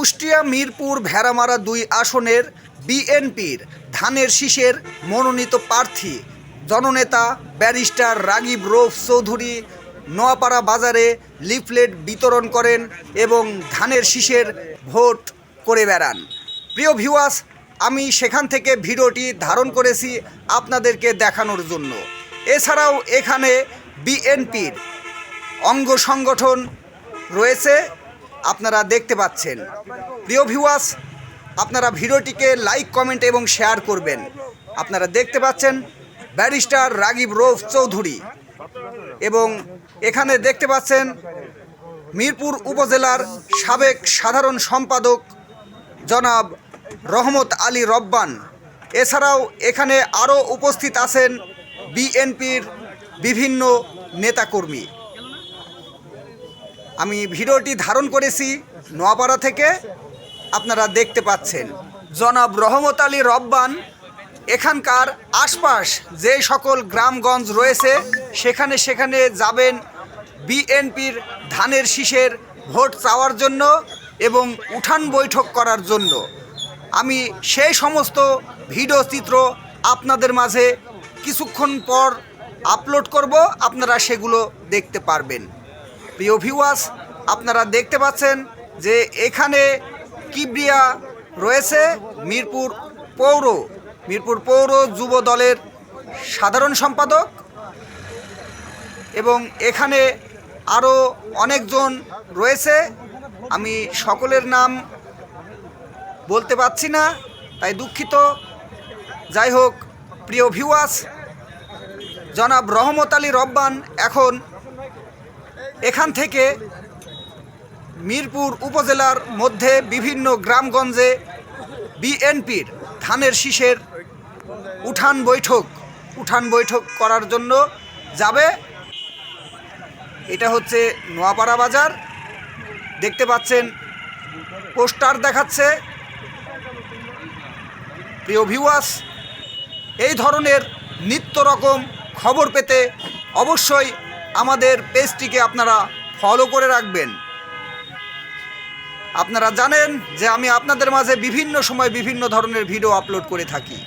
কুষ্টিয়া, মিরপুর, ভেড়ামারা দুই আসনের বিএনপির ধানের শীষের মনোনীত প্রার্থী জননেতা ব্যারিস্টার রাগিব রৌফ চৌধুরী নোয়াপাড়া বাজারে লিফলেট বিতরণ করেন এবং ধানের শীষের ভোট করে বেড়ান। প্রিয় ভিউয়ার্স, আমি সেখান থেকে ভিডিওটি ধারণ করেছি আপনাদেরকে দেখানোর জন্য। এছাড়াও এখানে বিএনপির অঙ্গ সংগঠন রয়েছে। আপনারা দেখতে পাচ্ছেন। প্রিয় ভিউয়ার্স আপনারা ভিডিওটিকে লাইক কমেন্ট এবং শেয়ার করবেন। আপনারা দেখতে পাচ্ছেন ব্যারিস্টার রাগিব রৌফ চৌধুরী এবং এখানে দেখতে পাচ্ছেন মিরপুর উপজেলার সাবেক সাধারণ সম্পাদক জনাব রহমত আলী রব্বান। এছাড়াও এখানে আরও উপস্থিত আছেন বিএনপির বিভিন্ন নেতাকর্মী। আমি ভিডিওটি ধারণ করেছি নোয়াপাড়া থেকে। আপনারা দেখতে পাচ্ছেন। জনাব রহমত আলী রব্বান, এখানকার আশপাশ যে সকল গ্রামগঞ্জ রয়েছে, সেখানে সেখানে যাবেন বিএনপির ধানের শীষের ভোট চাওয়ার জন্য এবং উঠান বৈঠক করার জন্য। আমি সেই সমস্ত ভিডিও চিত্র আপনাদের মাঝে কিছুক্ষণ পর আপলোড করব, আপনারা সেগুলো দেখতে পারবেন। প্রিয় ভিউয়ার্স আপনারা দেখতে পাচ্ছেন যে এখানে কিবরিয়া রয়েছে মিরপুর পৌর। মিরপুর পৌর যুব দলের সাধারণ সম্পাদক এবং এখানে আরও অনেকজন রয়েছে। আমি সকলের নাম বলতে পারছি না, তাই দুঃখিত। যাই হোক, প্রিয় ভিউয়ার্স জনাব রহমত আলী রব্বান এখন এখান থেকে মিরপুর উপজেলার মধ্যে বিভিন্ন গ্রামগঞ্জে বিএনপির ধানের শীষের উঠান বৈঠক উঠান বৈঠক করার জন্য যাবে। এটা হচ্ছে নোয়াপাড়া বাজার। দেখতে পাচ্ছেন, পোস্টার দেখাচ্ছে। প্রিয় ভিউয়ার্স, এই ধরনের নিত্য রকম খবর পেতে অবশ্যই আমাদের পেজটিকে আপনারা ফলো করে রাখবেন। আপনারা জানেন যে আমি আপনাদের মাঝে বিভিন্ন সময় বিভিন্ন ধরনের ভিডিও আপলোড করে থাকি।